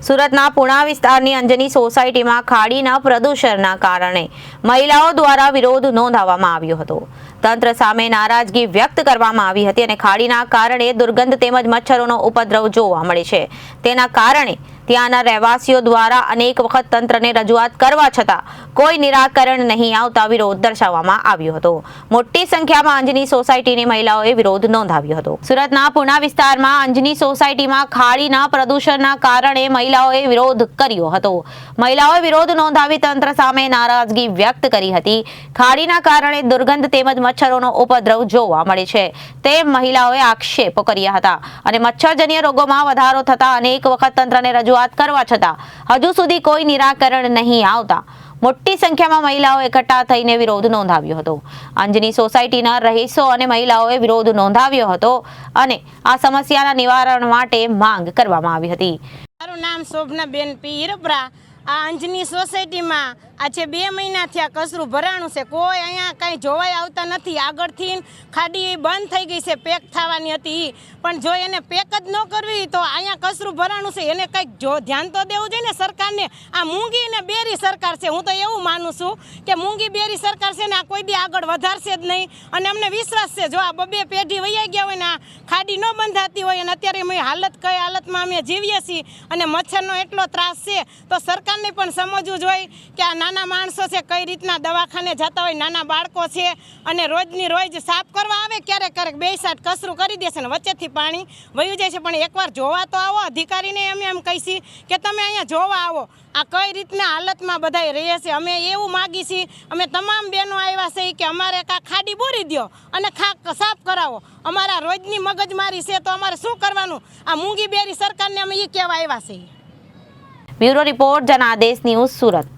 સુરતના પુણા વિસ્તારની અંજની સોસાયટીમાં ખાડીના પ્રદૂષણના કારણે મહિલાઓ દ્વારા વિરોધ નોંધાવવામાં આવ્યો હતો. તંત્ર સામે નારાજગી વ્યક્ત કરવામાં આવી હતી અને ખાડીના કારણે દુર્ગંધ તેમજ મચ્છરોનો ઉપદ્રવ જોવા મળે છે. તેના કારણે ત્યાંના રહેવાસીઓ દ્વારા અનેક વખત તંત્રને રજૂઆત કરવા છતાં કોઈ નિરાકરણ નહીં આવતા વિરોધ દર્શાવવામાં આવ્યો હતો. મોટી સંખ્યામાં અંજની સોસાયટીની મહિલાઓએ વિરોધ નોંધાવ્યો હતો. સુરતના પુના વિસ્તારમાં અંજની સોસાયટીમાં ખાડીના પ્રદૂષણના કારણે મહિલાઓએ વિરોધ કર્યો હતો. મહિલાઓએ વિરોધ નોંધાવી તંત્ર સામે નારાજગી વ્યક્ત કરી હતી. ખાડીના કારણે દુર્ગંધ તેમજ મચ્છરોનો ઉપદ્રવ જોવા મળે છે. તે મહિલાઓએ આક્ષેપો કર્યા હતા. અને મચ્છરજન્ય રોગોમાં વધારો થતા અનેક વખત તંત્રને રજૂઆત કરવા છતાં હજુ સુધી કોઈ નિરાકરણ નહીં આવતા. મોટી સંખ્યામાં મહિલાઓ એકઠા થઈને વિરોધ નોંધાવ્યો હતો. અંજની સોસાયટીના રહીશો અને મહિલાઓએ વિરોધ નોંધાવ્યો હતો અને આ સમસ્યાના નિવારણ માટે માંગ કરવામાં આવી હતી. મારું નામ શોભનાબેન પી હિરપરા આ અંજની સોસાયટીમાં આજે બે મહિના થયા કચરું ભરાણું છે. કોઈ અહીંયા કાંઈ જોવાય આવતા નથી. આગળથી ખાડી બંધ થઈ ગઈ છે, પેક થવાની હતી. પણ જો એને પેક જ ન કરવી તો અહીંયા કચરું ભરાણું છે. એને કંઈક જો ધ્યાન તો દેવું જોઈએ ને સરકારને. આ મૂંગી ને બેરી સરકાર છે. હું તો એવું માનું છું કે મૂંગી બેરી સરકાર છે ને આ કોઈ દી આગળ વધારશે જ નહીં. અને અમને વિશ્વાસ છે, જો આ બબે પેઢી વૈયા હોય ને બંધાતી હોય અને અત્યારે અમે હાલત કઈ હાલતમાં અમે જીવીએ છીએ અને મચ્છરનો એટલો ત્રાસ છે, તો સરકારને પણ સમજવું જોઈએ કે આ નાના માણસો છે, કઈ રીતના દવાખાને જતા હોય, નાના બાળકો છે અને રોજની રોજ સાફ કરવા આવે ક્યારેક ક્યારેક બે સાઠ કસરું કરી દેશે ને વચ્ચેથી પાણી વયું જાય છે. પણ એકવાર જોવા તો આવો, અધિકારીને અમે એમ કહીશી કે તમે અહીંયા જોવા આવો, આ કઈ રીતના હાલતમાં બધાય રહીએ છીએ અમે એવું માગી છીએ, અમે તમામ બહેનો આવ્યા છે કે અમારે કાં ખાડી બોરી દ્યો અને ખા સાફ કરાવો. અમારા રોજની મગજમારી છે, તો અમારે શું કરવાનું? આ મૂંગી બેરી સરકારને અમે એ કહેવા આવ્યા છીએ. Bureau report, Janadesh news Surat.